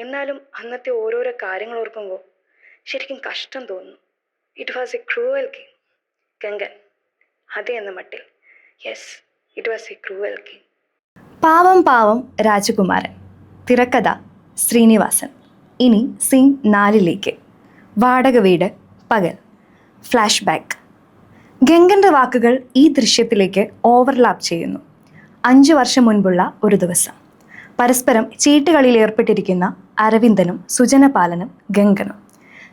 എന്നാലും അന്നത്തെ ഓരോരോ കാര്യങ്ങൾ ഓർക്കുമ്പോൾ ശരിക്കും കഷ്ടം തോന്നുന്നു. It was a cruel game Gangan അതേ എന്ന മട്ടിൽ. Yes it was a cruel game പാവം പാവം രാജകുമാരൻ. തിരക്കഥ ശ്രീനിവാസൻ. ഇനി സീൻ നാലിലേക്ക്. വാടക വീട് പകൽ. ഫ്ലാഷ് ബാക്ക് ഗംഗന്റെ വാക്കുകൾ ഈ ദൃശ്യത്തിലേക്ക് ഓവർലാപ്പ് ചെയ്യുന്നു. അഞ്ച് വർഷം മുൻപുള്ള ഒരു ദിവസം. പരസ്പരം ചീട്ടുകളിയിൽ ഏർപ്പെട്ടിരിക്കുന്ന അരവിന്ദനും സുജനപാലനും ഗംഗനും.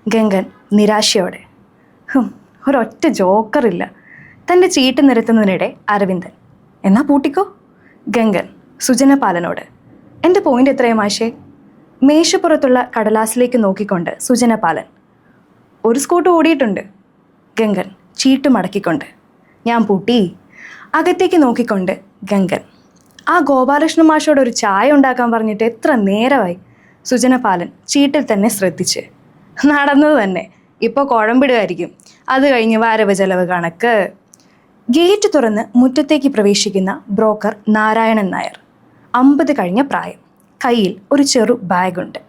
ഗംഗൻ നിരാശയോടെ ഒരൊറ്റ ജോക്കറില്ല. തന്റെ ചീട്ട് നിരത്തുന്നതിനിടെ അരവിന്ദൻ. എന്നാ പൂട്ടിക്കോ? ഗംഗൻ സുജനപാലനോട് എന്റെ പോയിന്റ് എത്രയും ആശേ മേശപ്പുറത്തുള്ള കടലാസിലേക്ക് നോക്കിക്കൊണ്ട് സുജനപാലൻ ഒരു സ്കൂട്ട് ഓടിയിട്ടുണ്ട്. ഗംഗൻ ചീട്ട് മടക്കിക്കൊണ്ട് ഞാൻ പൂട്ടി. അകത്തേക്ക് നോക്കിക്കൊണ്ട് ഗംഗൻ ആ ഗോപാലകൃഷ്ണ മാഷോട് ഒരു ചായ ഉണ്ടാക്കാൻ പറഞ്ഞിട്ട് എത്ര നേരമായി സുജനപാലൻ ചീട്ടിൽ തന്നെ ശ്രദ്ധിച്ച്. നടന്നത് തന്നെ. ഇപ്പോൾ കുഴമ്പിടുമായിരിക്കും അത് കഴിഞ്ഞ് വരവ് ചെലവ് കണക്ക്. ഗേറ്റ് തുറന്ന് മുറ്റത്തേക്ക് പ്രവേശിക്കുന്ന ബ്രോക്കർ നാരായണൻ നായർ. അമ്പത് കഴിഞ്ഞ പ്രായം. കയ്യിൽ ഒരു ചെറു ബാഗുണ്ട്.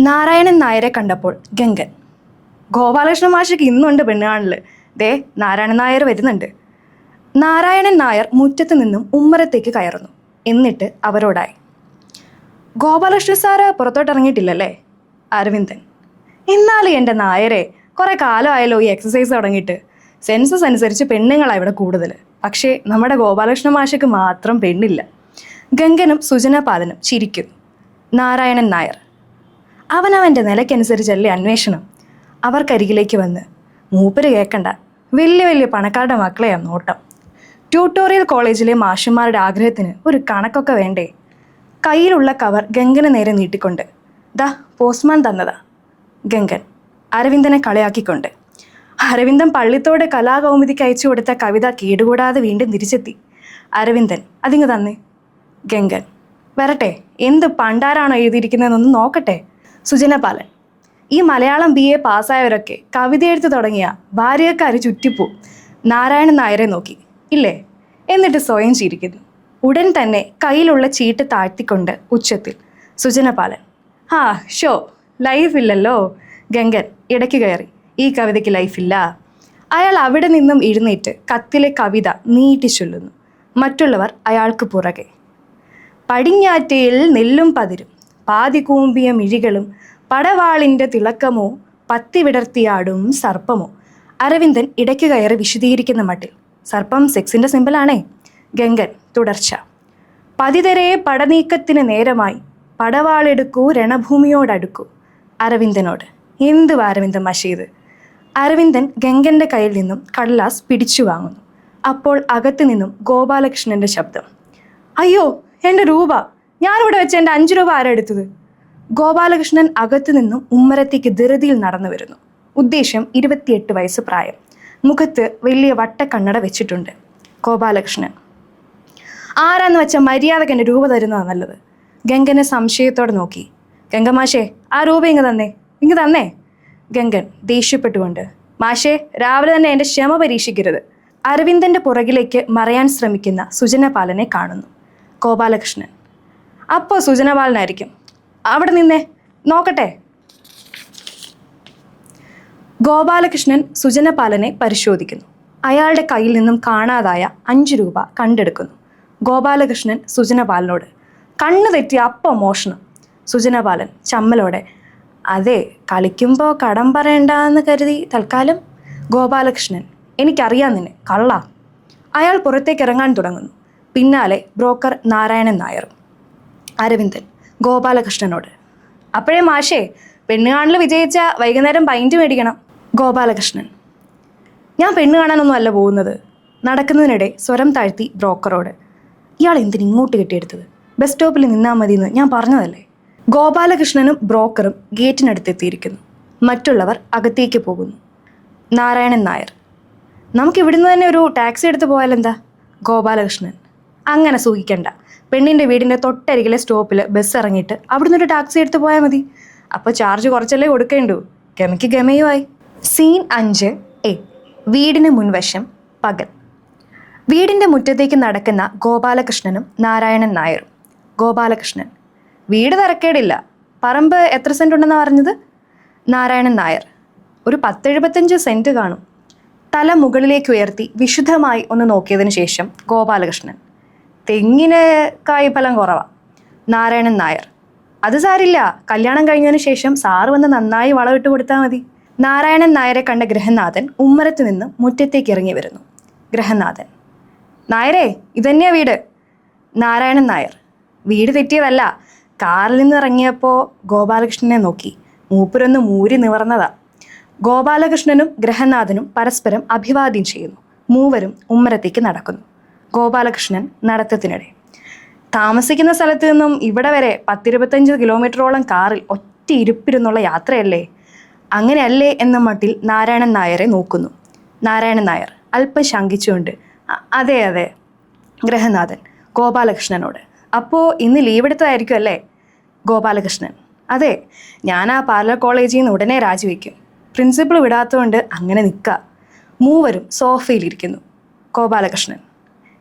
നാരായണൻ നായരെ കണ്ടപ്പോൾ ഗംഗൻ. ഗോപാലകൃഷ്ണ മാഷയ്ക്ക് ഇന്നുണ്ട് പെണ്ണുകാണിൽ ദേ നാരായണൻ നായർ വരുന്നുണ്ട്. നാരായണൻ നായർ മുറ്റത്ത് നിന്നും ഉമ്മറത്തേക്ക് കയറുന്നു. എന്നിട്ട് അവരോടായി ഗോപാലകൃഷ്ണ സാറ് പുറത്തോട്ടിറങ്ങിയിട്ടില്ലല്ലേ അരവിന്ദൻ? എന്നാലും എന്റെ നായരെ കുറേ കാലമായല്ലോ ഈ എക്സസൈസ് തുടങ്ങിയിട്ട്. സെൻസസ് അനുസരിച്ച് പെണ്ണുങ്ങളാണ് ഇവിടെ കൂടുതൽ പക്ഷേ നമ്മുടെ ഗോപാലകൃഷ്ണ മാഷയ്ക്ക് മാത്രം പെണ്ണില്ല. ഗംഗനും സുജനപാലനും ചിരിക്കുന്നു. നാരായണൻ നായർ അവനവന്റെ നിലയ്ക്കനുസരിച്ചല്ലേ അന്വേഷണം? അവർക്കരികിലേക്ക് വന്ന് മൂപ്പര് കേൾക്കണ്ട വലിയ വലിയ പണക്കാരുടെ മക്കളെയാണ് നോട്ടം. ട്യൂട്ടോറിയൽ കോളേജിലെ മാഷന്മാരുടെ ആഗ്രഹത്തിന് ഒരു കണക്കൊക്കെ വേണ്ടേ? കയ്യിലുള്ള കവർ ഗംഗന് നേരെ നീട്ടിക്കൊണ്ട്. ദ പോസ്റ്റ്മാൻ തന്നതാ. ഗംഗൻ അരവിന്ദനെ കളിയാക്കിക്കൊണ്ട്. അരവിന്ദൻ പള്ളിത്തോട് കലാകൗമുദിക്ക് അയച്ചു കൊടുത്ത കവിത കേടുകൂടാതെ വീണ്ടും തിരിച്ചെത്തി. അരവിന്ദൻ അതിങ്ങ് തന്നേ. ഗംഗൻ വരട്ടെ എന്ത് പണ്ടാരാണോ എഴുതിയിരിക്കുന്നതെന്നൊന്ന് നോക്കട്ടെ. സുജനപാലൻ ഈ മലയാളം ബി എ പാസ്സായവരൊക്കെ കവിത എഴുത്ത് തുടങ്ങിയ ഭാര്യക്കാർ ചുറ്റിപ്പോ. നാരായണൻ നായരെ നോക്കി. ഇല്ലേ? എന്നിട്ട് സ്വയം ചിരിക്കുന്നു. ഉടൻ തന്നെ കയ്യിലുള്ള ചീട്ട് താഴ്ത്തിക്കൊണ്ട് ഉച്ചത്തിൽ. സുജനപാലൻ ആ ഷോ ലൈഫില്ലല്ലോ ഗംഗൻ ഇടയ്ക്ക് കയറി. ഈ കവിതയ്ക്ക് ലൈഫില്ല അയാൾ അവിടെ നിന്നും എഴുന്നേറ്റ് കത്തിലെ കവിത നീട്ടി ചൊല്ലുന്നു. മറ്റുള്ളവർ അയാൾക്ക് പുറകെ. പടിഞ്ഞാറ്റയിൽ നെല്ലും പതിരും പാതി കൂമ്പിയ മിഴികളും പടവാളിന്റെ തിളക്കമോ പത്തി വിടർത്തിയാടും സർപ്പമോ. അരവിന്ദൻ ഇടയ്ക്ക് കയറി വിശദീകരിക്കുന്ന മട്ടിൽ സർപ്പം സെക്സിന്റെ സിമ്പിളാണേ ഗംഗൻ തുടർച്ച. പതിതരെ പടനീക്കത്തിന് നേരമായി പടവാളെടുക്കൂ രണഭൂമിയോടടുക്കൂ അരവിന്ദനോട്. എന്തു അരവിന്ദൻ മഷീദ്? അരവിന്ദൻ ഗംഗന്റെ കയ്യിൽ നിന്നും കടലാസ് പിടിച്ചു വാങ്ങുന്നു. അപ്പോൾ അകത്തു നിന്നും ഗോപാലകൃഷ്ണന്റെ ശബ്ദം. അയ്യോ എന്റെ രൂപ. ഞാനിവിടെ വെച്ച് എന്റെ അഞ്ച് രൂപ ആരെടുത്തത് ഗോപാലകൃഷ്ണൻ അകത്തു നിന്നും ഉമ്മരത്തേക്ക് ധൃതിയിൽ നടന്നു വരുന്നു. ഉദ്ദേശം ഇരുപത്തിയെട്ട് വയസ്സ് പ്രായം. മുഖത്ത് വലിയ വട്ടക്കണ്ണട വെച്ചിട്ടുണ്ട്. ഗോപാലകൃഷ്ണൻ. ആരാന്ന് വെച്ച മര്യാദയ്ക്ക് എന്റെ രൂപ തരുന്നതാണ് നല്ലത്? ഗംഗനെ സംശയത്തോടെ നോക്കി. ഗംഗമാഷേ ആ രൂപ ഇങ്ങ് തന്നേ ഇങ്ങ് തന്നേ. ഗംഗൻ ദേഷ്യപ്പെട്ടുകൊണ്ട്. മാഷേ രാവിലെ തന്നെ എന്റെ ക്ഷമ പരീക്ഷിക്കരുത്. അരവിന്ദന്റെ പുറകിലേക്ക് മറയാൻ ശ്രമിക്കുന്ന സുജനപാലനെ കാണുന്നു. ഗോപാലകൃഷ്ണൻ. അപ്പോൾ സുജനപാലനായിരിക്കും. അവിടെ നിന്നേ നോക്കട്ടെ. ഗോപാലകൃഷ്ണൻ സുജനപാലനെ പരിശോധിക്കുന്നു. അയാളുടെ കയ്യിൽ നിന്നും കാണാതായ അഞ്ച് രൂപ കണ്ടെടുക്കുന്നു. ഗോപാലകൃഷ്ണൻ സുജനപാലനോട് കണ്ണു തെറ്റിയ അപ്പം മോഷണം? സുജനപാലൻ ചമ്മലോടെ അതെ കളിക്കുമ്പോൾ കടം പറയണ്ടെന്ന് കരുതി തൽക്കാലം. ഗോപാലകൃഷ്ണൻ എനിക്കറിയാം നിന്നെ കള്ള. അയാൾ പുറത്തേക്ക് ഇറങ്ങാൻ തുടങ്ങുന്നു. പിന്നാലെ ബ്രോക്കർ നാരായണൻ നായർ അരവിന്ദൻ ഗോപാലകൃഷ്ണനോട് അപ്പോഴേ മാഷേ പെണ്ണുകാണിൽ വിജയിച്ച വൈകുന്നേരം പൈന്റ് മേടിക്കണം. ഗോപാലകൃഷ്ണൻ. ഞാൻ പെണ്ണ് കാണാനൊന്നും അല്ല പോകുന്നത്. നടക്കുന്നതിനിടെ സ്വരം താഴ്ത്തി ബ്രോക്കറോട് ഇയാൾ എന്തിന് ഇങ്ങോട്ട് കെട്ടിയെടുത്തത്? ബസ് സ്റ്റോപ്പിൽ നിന്നാൽ മതി എന്ന് ഞാൻ പറഞ്ഞതല്ലേ? ഗോപാലകൃഷ്ണനും ബ്രോക്കറും ഗേറ്റിനടുത്തെത്തിയിരിക്കുന്നു. മറ്റുള്ളവർ അകത്തേക്ക് പോകുന്നു. നാരായണൻ നായർ നമുക്ക് ഇവിടുന്ന് തന്നെ ഒരു ടാക്സി എടുത്ത് പോയാലെന്താ? ഗോപാലകൃഷ്ണൻ അങ്ങനെ സൂഹിക്കണ്ട. പെണ്ണിന്റെ വീടിന്റെ തൊട്ടരികിലെ സ്റ്റോപ്പിൽ ബസ് ഇറങ്ങിയിട്ട് അവിടുന്ന് ഒരു ടാക്സി എടുത്ത് പോയാൽ മതി. അപ്പോൾ ചാർജ് കുറച്ചല്ലേ കൊടുക്കേണ്ടു. ഗമയ്ക്ക് ഗമയുമായി. സീൻ അഞ്ച് എ. വീടിന് മുൻവശം പകൽ. വീടിന്റെ മുറ്റത്തേക്ക് നടക്കുന്ന ഗോപാലകൃഷ്ണനും നാരായണൻ നായരും. ഗോപാലകൃഷ്ണൻ വീട് തിരക്കേടില്ല. പറമ്പ് എത്ര സെന്റ് ഉണ്ടെന്നാണ് പറഞ്ഞത്? നാരായണൻ നായർ ഒരു പത്തെഴുപത്തഞ്ച് സെന്റ് കാണും. തല മുകളിലേക്ക് ഉയർത്തി വിശുദ്ധമായി ഒന്ന് നോക്കിയതിന് ശേഷം ഗോപാലകൃഷ്ണൻ തെങ്ങിന് കായ്ഫലം കുറവാ. നാരായണൻ നായർ അത് സാരില്ല. കല്യാണം കഴിഞ്ഞതിന് ശേഷം സാറ് വന്ന് നന്നായി വളമിട്ട് കൊടുത്താൽ മതി. നാരായണൻ നായരെ കണ്ട ഗൃഹനാഥൻ ഉമ്മരത്ത് നിന്ന് മുറ്റത്തേക്ക് ഇറങ്ങി വരുന്നു. ഗൃഹനാഥൻ നായരെ ഇതന്നെയാ വീട്? നാരായണൻ നായർ. വീട് തെറ്റിയതല്ല. കാറിൽ നിന്ന് ഇറങ്ങിയപ്പോൾ ഗോപാലകൃഷ്ണനെ നോക്കി. മൂപ്പരൊന്ന് മൂരി നിവർന്നതാ. ഗോപാലകൃഷ്ണനും ഗ്രഹനാഥനും പരസ്പരം അഭിവാദ്യം ചെയ്യുന്നു. മൂവരും ഉമ്മരത്തേക്ക് നടക്കുന്നു. ഗോപാലകൃഷ്ണൻ നടത്തത്തിനിടെ. താമസിക്കുന്ന സ്ഥലത്ത് നിന്നും ഇവിടെ വരെ പത്തിരുപത്തഞ്ച് കിലോമീറ്ററോളം കാറിൽ ഒറ്റ ഇരുപ്പിരുന്നുള്ള യാത്രയല്ലേ? അങ്ങനെയല്ലേ എന്ന മട്ടിൽ നാരായണൻ നായരെ നോക്കുന്നു. നാരായണൻ നായർ അല്പം ശങ്കിച്ചുകൊണ്ട് "അ- അതെ അതെ ഗ്രഹനാഥൻ ഗോപാലകൃഷ്ണനോട്. അപ്പോൾ ഇന്ന് ലീവ് എടുത്തതായിരിക്കും അല്ലേ? ഗോപാലകൃഷ്ണൻ അതെ ഞാൻ ആ പാർലർ കോളേജിൽ നിന്ന് ഉടനെ രാജിവെക്കും. പ്രിൻസിപ്പൾ വിടാത്തതുകൊണ്ട് അങ്ങനെ നിൽക്കുക മൂവരും സോഫയിലിരിക്കുന്നു ഗോപാലകൃഷ്ണൻ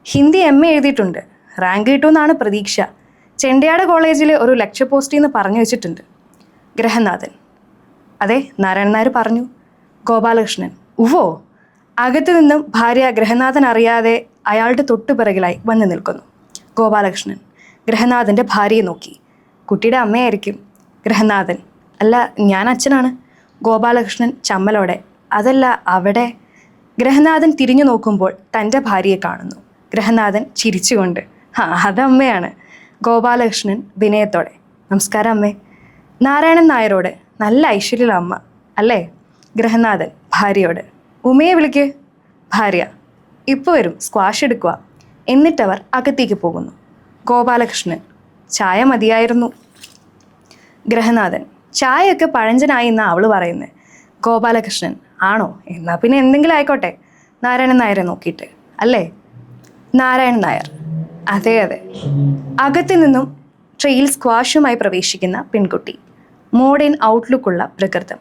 ഹിന്ദി എം എ എഴുതിയിട്ടുണ്ട്. റാങ്ക് കിട്ടുമെന്നാണ് പ്രതീക്ഷ. ചെണ്ടയാട് കോളേജിലെ ഒരു ലക്ഷ്യ പോസ്റ്റിൽ നിന്ന് പറഞ്ഞു വെച്ചിട്ടുണ്ട്. ഗ്രഹനാഥൻ അതെ നാരായണൻ നായർ പറഞ്ഞു. ഗോപാലകൃഷ്ണൻ ഉവോ അകത്തു നിന്നും ഭാര്യ ഗ്രഹനാഥൻ അറിയാതെ അയാളുടെ തൊട്ടുപിറകിലായി വന്നു നിൽക്കുന്നു. ഗോപാലകൃഷ്ണൻ ഗ്രഹനാഥന്റെ ഭാര്യയെ നോക്കി. കുട്ടിയുടെ അമ്മയായിരിക്കും ഗ്രഹനാഥൻ അല്ല ഞാൻ അച്ഛനാണ്. ഗോപാലകൃഷ്ണൻ ചമ്മലോടെ. അതല്ല അവിടെ. ഗ്രഹനാഥൻ തിരിഞ്ഞു നോക്കുമ്പോൾ തന്റെ ഭാര്യയെ കാണുന്നു. ഗ്രഹനാഥൻ ചിരിച്ചുകൊണ്ട് ആ അതമ്മയാണ്. ഗോപാലകൃഷ്ണൻ വിനയത്തോടെ നമസ്കാരം അമ്മേ. നാരായണൻ നായരോട് നല്ല ഐശ്വര്യമുള്ള അമ്മ അല്ലേ? ഗ്രഹനാഥൻ ഭാര്യയോട്. ഉമയെ വിളിക്ക്. ഭാര്യ ഇപ്പോൾ വരും സ്ക്വാഷ് എടുക്കുക. എന്നിട്ടവർ അകത്തേക്ക് പോകുന്നു. ഗോപാലകൃഷ്ണൻ ചായ മതിയായിരുന്നു. ഗ്രഹനാഥൻ ചായയൊക്കെ പഴഞ്ചനായി എന്നാ അവൾ പറയുന്നത് ഗോപാലകൃഷ്ണൻ ആണോ? എന്നാ പിന്നെ എന്തെങ്കിലും ആയിക്കോട്ടെ. നാരായണൻ നായരെ നോക്കിയിട്ട് അല്ലേ? നാരായണൻ നായർ അതെ അതെ. അകത്തു നിന്നും ട്രെയിൽ സ്ക്വാഷുമായി പ്രവേശിക്കുന്ന പെൺകുട്ടി. മോഡേൺ ഔട്ട്ലുക്കുള്ള പ്രകൃതം.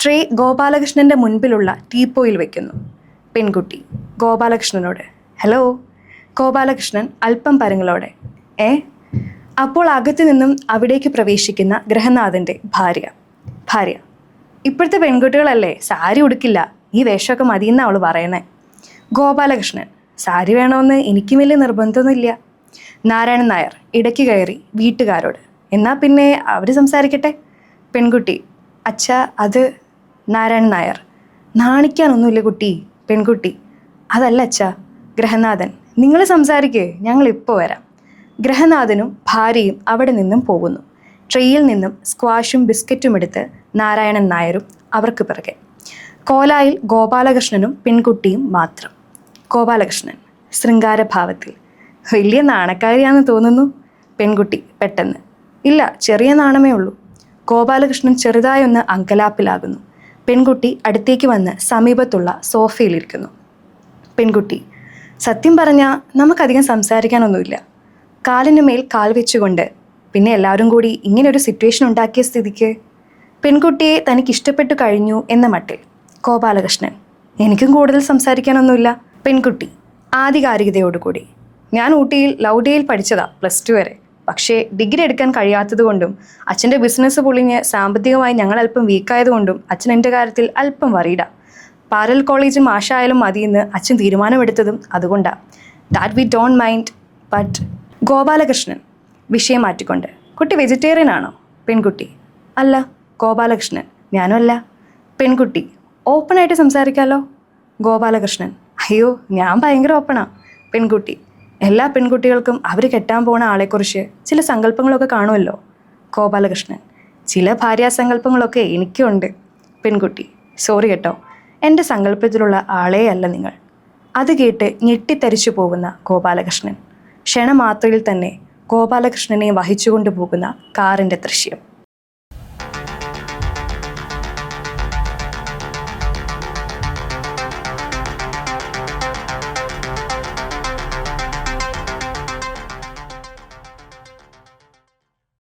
ട്രേ ഗോപാലകൃഷ്ണന്റെ മുൻപിലുള്ള ടീപ്പോയിൽ വെക്കുന്നു. പെൺകുട്ടി ഗോപാലകൃഷ്ണനോട്. ഹലോ ഗോപാലകൃഷ്ണൻ അല്പം പരങ്ങളോടെ. ഏ? അപ്പോൾ അകത്തു നിന്നും അവിടേക്ക് പ്രവേശിക്കുന്ന ഗ്രഹനാഥന്റെ ഭാര്യ. ഭാര്യ ഇപ്പോഴത്തെ പെൺകുട്ടികളല്ലേ സാരി ഉടുക്കില്ല ഈ വേഷമൊക്കെ മതിയെന്ന് അവൾ പറയണേ. ഗോപാലകൃഷ്ണൻ സാരി വേണമെന്ന് എനിക്കും വലിയ നിർബന്ധമൊന്നുമില്ല. നാരായണൻ നായർ ഇടയ്ക്ക് കയറി വീട്ടുകാരോട് എന്നാൽ പിന്നെ അവർ സംസാരിക്കട്ടെ? പെൺകുട്ടി. അച്ഛ അത് നാരായണൻ നായർ. നാണിക്കാനൊന്നുമില്ല കുട്ടി പെൺകുട്ടി. അതല്ല അച്ഛ ഗ്രഹനാഥൻ. നിങ്ങൾ സംസാരിക്കേ ഞങ്ങൾ ഇപ്പോൾ വരാം. ഗ്രഹനാഥനും ഭാര്യയും അവിടെ നിന്നും പോകുന്നു. ട്രെയിൽ നിന്നും സ്ക്വാഷും ബിസ്ക്കറ്റും എടുത്ത് നാരായണൻ നായരും അവർക്ക് പിറകെ. കോലായിൽ ഗോപാലകൃഷ്ണനും പെൺകുട്ടിയും മാത്രം. ഗോപാലകൃഷ്ണൻ ശൃംഗാരഭാവത്തിൽ. വലിയ നാണക്കാരിയാണെന്ന് തോന്നുന്നു പെൺകുട്ടി പെട്ടെന്ന്. ഇല്ല ചെറിയ നാണമേ ഉള്ളൂ. ഗോപാലകൃഷ്ണൻ ചെറുതായൊന്ന് അങ്കലാപ്പിലാകുന്നു. പെൺകുട്ടി അടുത്തേക്ക് വന്ന് സമീപത്തുള്ള സോഫയിലിരിക്കുന്നു. പെൺകുട്ടി സത്യം പറഞ്ഞാൽ നമുക്കധികം സംസാരിക്കാനൊന്നുമില്ല. കാലിന് മേൽ കാൽ വെച്ചുകൊണ്ട് പിന്നെ എല്ലാവരും കൂടി ഇങ്ങനൊരു സിറ്റുവേഷൻ ഉണ്ടാക്കിയ സ്ഥിതിക്ക്? പെൺകുട്ടിയെ തനിക്ക് ഇഷ്ടപ്പെട്ടു കഴിഞ്ഞു എന്ന മട്ടിൽ ഗോപാലകൃഷ്ണൻ എനിക്കും കൂടുതൽ സംസാരിക്കാനൊന്നുമില്ല. പെൺകുട്ടി ആധികാരികതയോടുകൂടി ഞാൻ ഊട്ടിയിൽ ലൗഡേയിൽ പഠിച്ചതാ പ്ലസ് ടു വരെ. പക്ഷേ ഡിഗ്രി എടുക്കാൻ കഴിയാത്തതുകൊണ്ടും അച്ഛന്റെ ബിസിനസ് പൊളിഞ്ഞ് സാമ്പത്തികമായി ഞങ്ങൾ അല്പം വീക്കായതുകൊണ്ടും അച്ഛൻ എന്റെ കാര്യത്തിൽ അല്പം വറീഡാ പാരൽ കോളേജ് മാഷായാലും മതിയെന്ന് അച്ഛൻ തീരുമാനമെടുത്തതും അതുകൊണ്ടാണ് that we don't mind but Gopalakrishnan വിഷയം മാറ്റിക്കൊണ്ട് കുട്ടി വെജിറ്റേറിയൻ ആണോ? പെൺകുട്ടി. അല്ല ഗോപാലകൃഷ്ണൻ. ഞാനും അല്ല. പെൺകുട്ടി ഓപ്പണായിട്ട് സംസാരിക്കാമല്ലോ ഗോപാലകൃഷ്ണൻ. അയ്യോ ഞാൻ ഭയങ്കര ഓപ്പണാ പെൺകുട്ടി എല്ലാ പെൺകുട്ടികൾക്കും അവർ കെട്ടാൻ പോണ ആളെക്കുറിച്ച് ചില സങ്കല്പങ്ങളൊക്കെ കാണുമല്ലോ. ഗോപാലകൃഷ്ണൻ ചില ഭാര്യാസങ്കല്പങ്ങളൊക്കെ എനിക്കുണ്ട്. പെൺകുട്ടി സോറി കേട്ടോ. എന്റെ സങ്കല്പത്തിലുള്ള ആളേ അല്ല നിങ്ങൾ. അത് കേട്ട് ഞെട്ടിത്തരിച്ചു പോകുന്ന ഗോപാലകൃഷ്ണൻ. ക്ഷണമാത്രയിൽ തന്നെ ഗോപാലകൃഷ്ണനെ വഹിച്ചുകൊണ്ട് പോകുന്ന കാറിന്റെ ദൃശ്യം.